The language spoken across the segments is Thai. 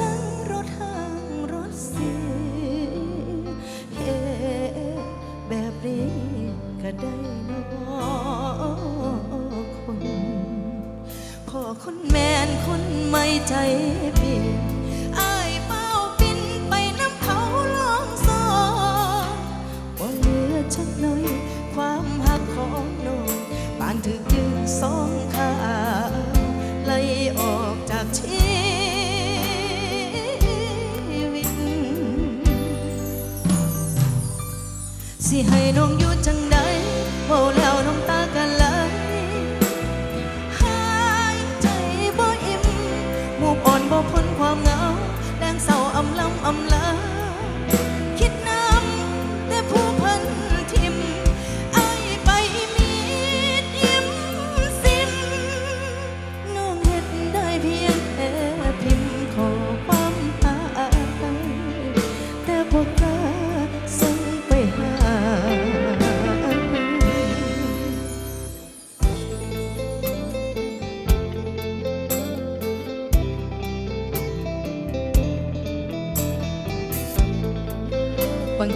จังรถห่างรถเสียเฮแบบนี้ก็ได้นอคนพ่อคนแมนคนไม่ใจ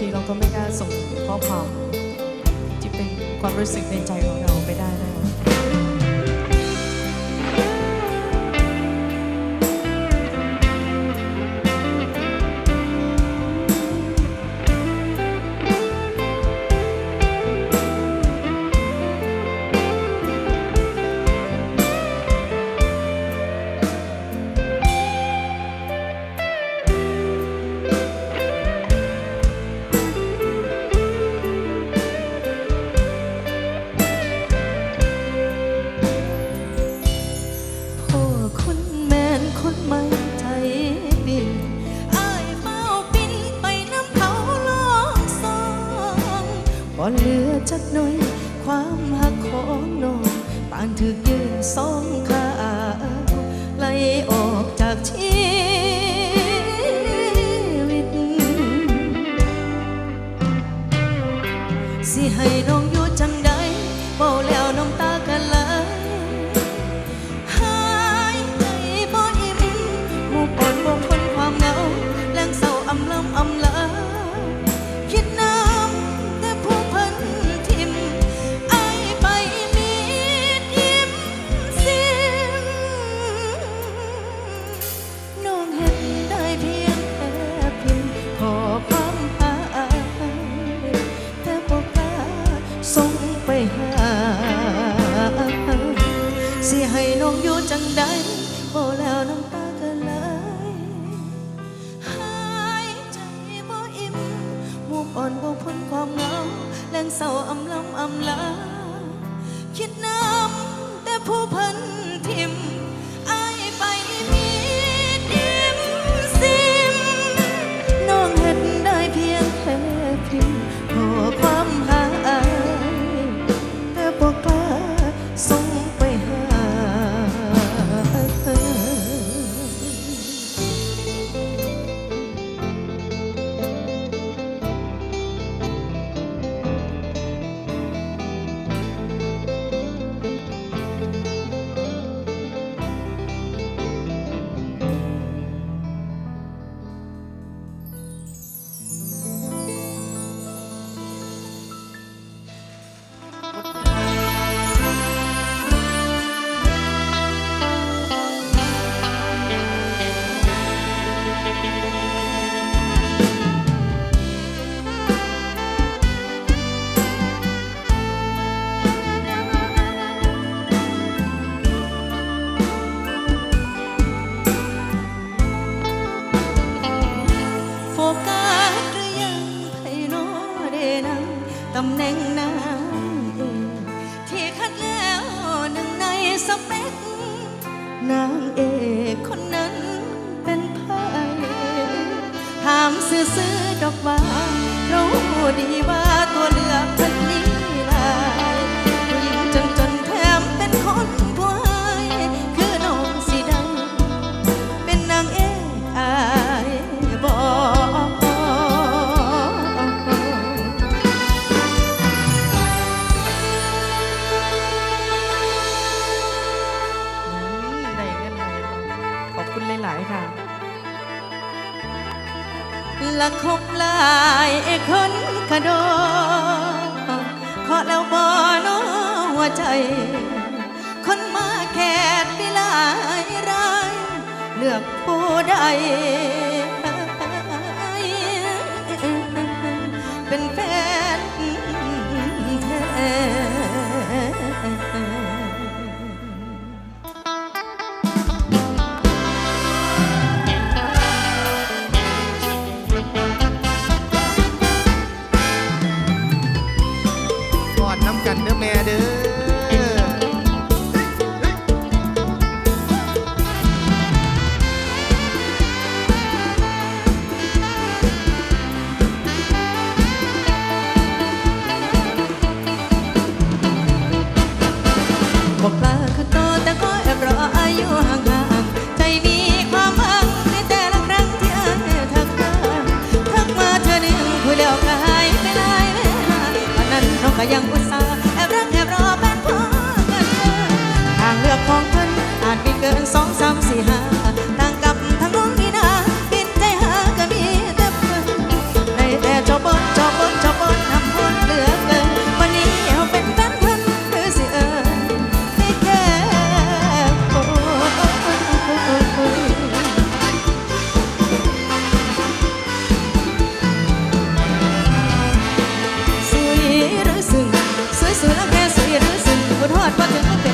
ทีเราก็ไม่กล้าส่งข้อความที่เป็นความรู้สึกในใจของเราไปได้นะ บ่เหลือจักหน่อย ความหักของน้องปานถือยืนสองขาไหลออกจากที่ been 가장 รู้สึกปวดหอดปวถึงก็เป็น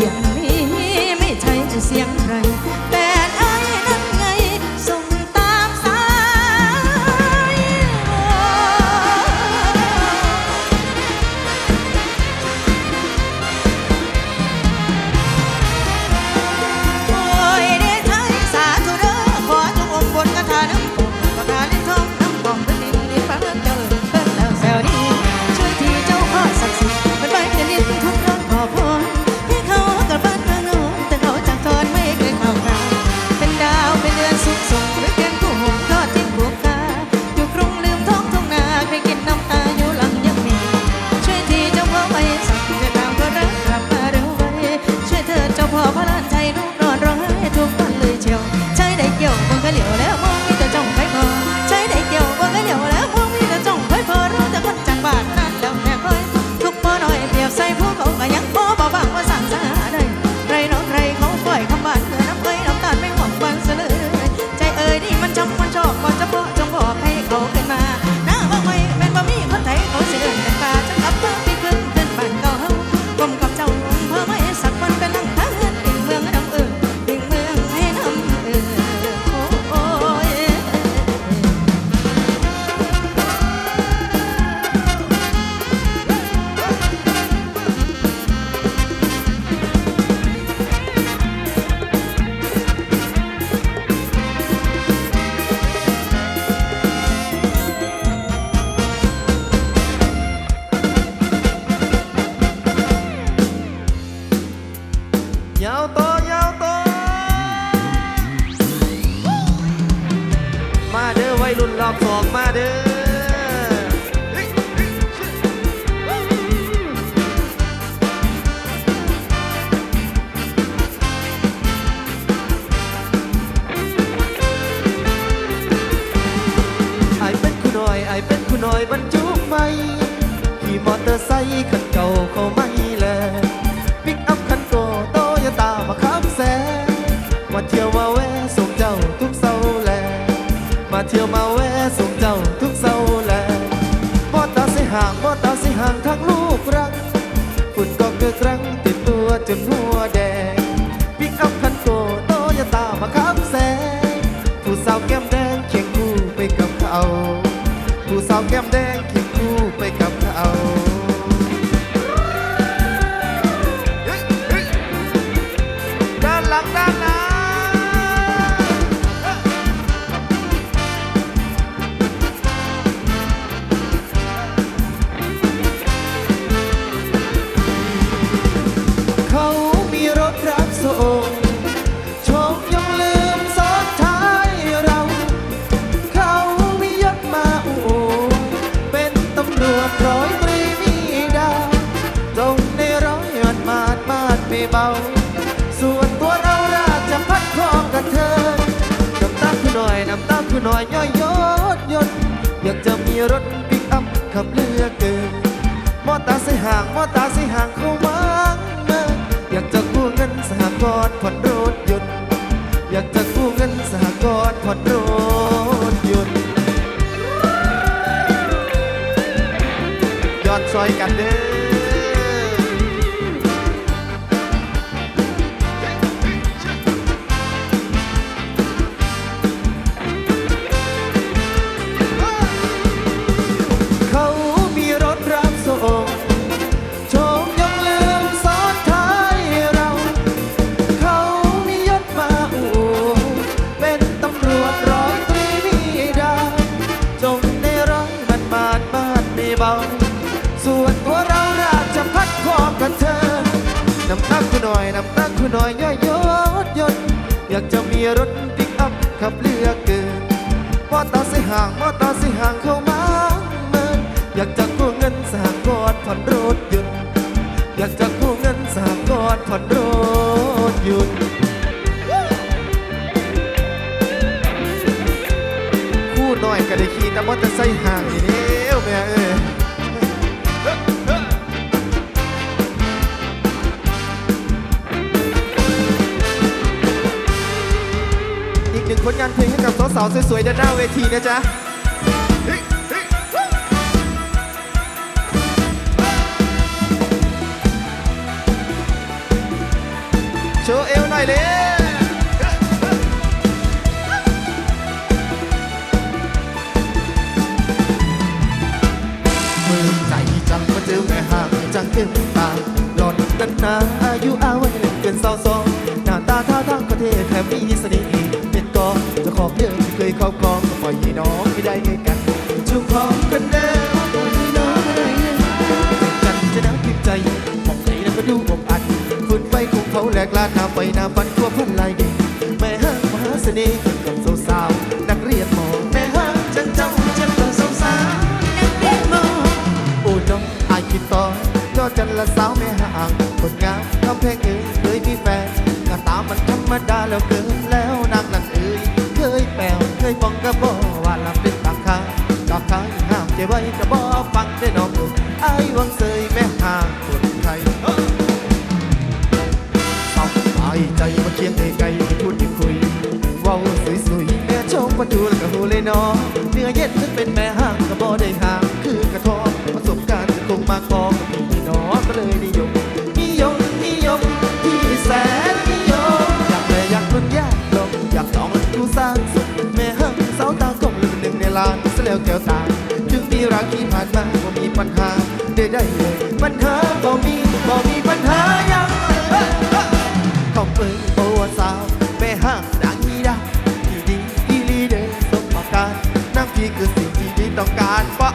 เสียงนี้ไม่ใช่จะเสียงใคร ตอร์ไซค์คันเก่าเขาไม่แลปิกอัพคันโกโตโยต้ามาข้ามแสนมาเที่ยวมาแวะส่งเจ้าทุกเสาร์แลมาเที่ยวมาแวะส่งเจ้าทุกเสาร์แลบ่ตาสิห่างบ่ตาสิห่างทักลูกรักฝุ่นก็เกิดรังติดตัวจนหัวแดงปิกอัพคันโกโตโยต้ามาข้ามแสนผู้สาวแก้มแดงเคียงคู่ไปกับเขาผู้สาวแก้มแดงเคียงคู่ไปกับ น้อยย่อยยดยนอยากจะมีรถปิกอัพขับเรือเกินมอตาใส่ห่างมอตาใส่ห่างเข้ามาเมื่ออยากจะกู้เงินสหกรณ์ผ่อนรถยนต์อยากจะกู้เงินสหกรณ์ผ่อนรถยนต์ยอดซอยกันเด้อ รถปิกอัพขับเรือเกินมอตาสิห่างมอตาสิห่างเข้ามาเมินอยากจะกู้เงินสหกรณ์ผ่อนรถยนต์อยากจะกู้เงินสหกรณ์ผ่อนรถยนต์คู่น้อยก็ได้ขี่แต่มอเตอร์ไซค์ห่างนี่าวๆสวยๆด้านหน้าเวทีนะจ๊ะโชว์เอวหน่อยเลยมือใจจังมาเจอแม่ห่างจังเต็มตาหลอนกันนาอายุอาวันเล่นเกินสาวสองหน้าตาท่าทางประเทศแถมมีเสน่ห์เป็นกอจะของเยอะ เคยครองก็ปล่อยให้น้องไม่ได้กันจูบพร้อมกันเด้อปล่อยให้น้องไม่ได้ไงกันจะนักพิมพ์ใจมองไหนแล้วก็ดูอบอัดฝุ่นไฟของเขาแหลกลานน้าไฟหน้าฟันทั่วพันลายเด็กแม่ห้างมหาเสน่ห์กับสาวๆนักเรียนมอแม่ห้างจังเจ้าเจ็บตัวสาวๆนักเรียนมอโอ้น้องอายคิดต่อก็จันละสาวไม่ห่างคนงามคำเพลงเอ่ยเคยมีแฟนหน้าตามันธรรมดาแล้วเกินแล้ว ไว้ก็บอกฟังได้น้องไอ้วังเสยแม่ห่างคนไทยสาวอายใจมาเคียงไกลๆพูดที่คุยเว้าสวยๆแม่ชมมาดูแล้วก็หูเลยน้องเนื้อเย็นถึงเป็นแม่ห่าง ปัญหาได้ได้เลยปัญหาบ่มีบ่มีปัญหายังเขาเปิดโอสาวแม่ห้างดังอีดาดีดีอีลีเดอร์สมประการนั่งพี่คือสิ่งที่ดีต้องการว่า